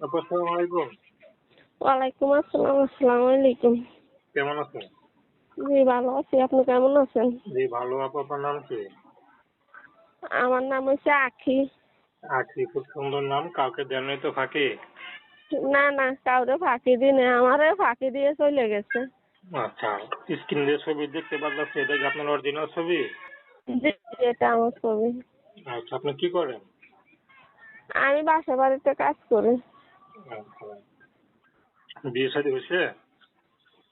আপু আসসালামু আলাইকুম ওয়ালাইকুম আসসালাম আসসালামু আলাইকুম কেমন আছেন জি ভালো আছি। আপনি কেমন আছেন? জি ভালো। আপু আপনার নাম কি? আমার নাম হচ্ছে আখি। আখি খুব সুন্দর নাম। কাউকে তো ফাঁকি? না না কাউরে ফাঁকি দিনে আমারে ফাঁকি দিয়ে চলে গেছে। আচ্ছা স্ক্রিন দিয়ে ছবি দেখতে পাচ্ছি এটা কি আপনার অরিজিনাল ছবি? জি এটা আমার ছবি। আচ্ছা আপনি কি করেন? আমি বাসা বাড়িতে কাজ করি। বিয়ে শাদী হয়েছে?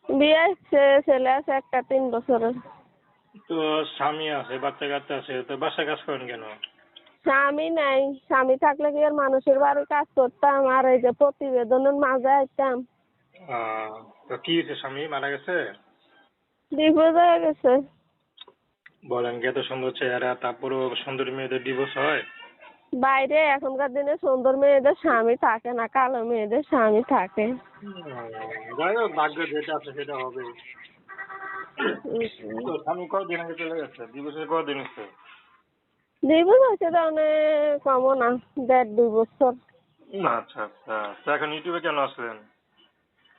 বিয়ে হচ্ছে ছেলে আছে একটা তিন বছরের। তো স্বামী আছে বাচ্চা কাচ্চা আছে তো বাসায় কাজ করেন কেন? স্বামী নাই স্বামী থাকলে কি আর মানুষের বাড়ি কাজ করতাম? আর এই যে প্রতিবেদনের মাঝে আইতাম। তো কি হয়েছে স্বামী মারা গেছে? ডিভোর্স হয়ে গেছে। বলেন কি এত সুন্দর চেহারা তারপরেও সুন্দর মেয়েদের ডিভোর্স হয়? বাইরে এখনকার দিনে সুন্দর মেয়েদের স্বামী থাকে না কালো মেয়েদের স্বামী থাকে। উম, যাই হোক ভাগ্য যেটা আছে সেটা হবে। স্বামী কদিন আগে চলে গেছে? ডিভোর্সের কদিন হচ্ছে ডিভোর্স হয়েছে তো অনেক কমও না দেড় দুই বছর। আচ্ছা আচ্ছা। তো এখন ইউটিউবে কেন আসলেন?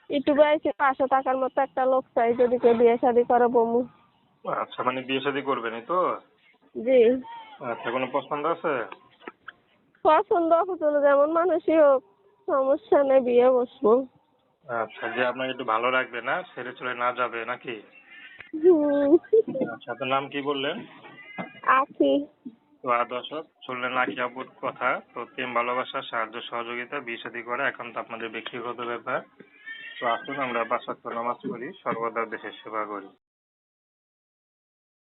ইউটিউবে এসে পাঁচশো টাকার মতো একটা লোক চাই যদি কেউ বিয়ে শাদি করে বমু। আচ্ছা মানে বিয়ে শাদী করবেনই তো? জি। আচ্ছা কোনো পছন্দ আছে? পছন্দ পছন্দ যেমন মানুষই হোক সমস্যা নেই বিয়ে বসবো। আচ্ছা যে আপনাকে একটু ভালো রাখবে না ছেড়ে চলে না যাবে নাকি? আচ্ছা আপনার নাম কি বললেন? আছি তো আর দর্শক শুনলেন আখি আপুর কথা। তো প্রেম ভালোবাসা সাহায্য সহযোগিতা বিয়ে শাদী করা এখন তো আপনাদের ব্যক্তিগত ব্যাপার। তো আসুন আমরা পাঁচ নামাজ পড়ি সর্বদা দেশের সেবা করি।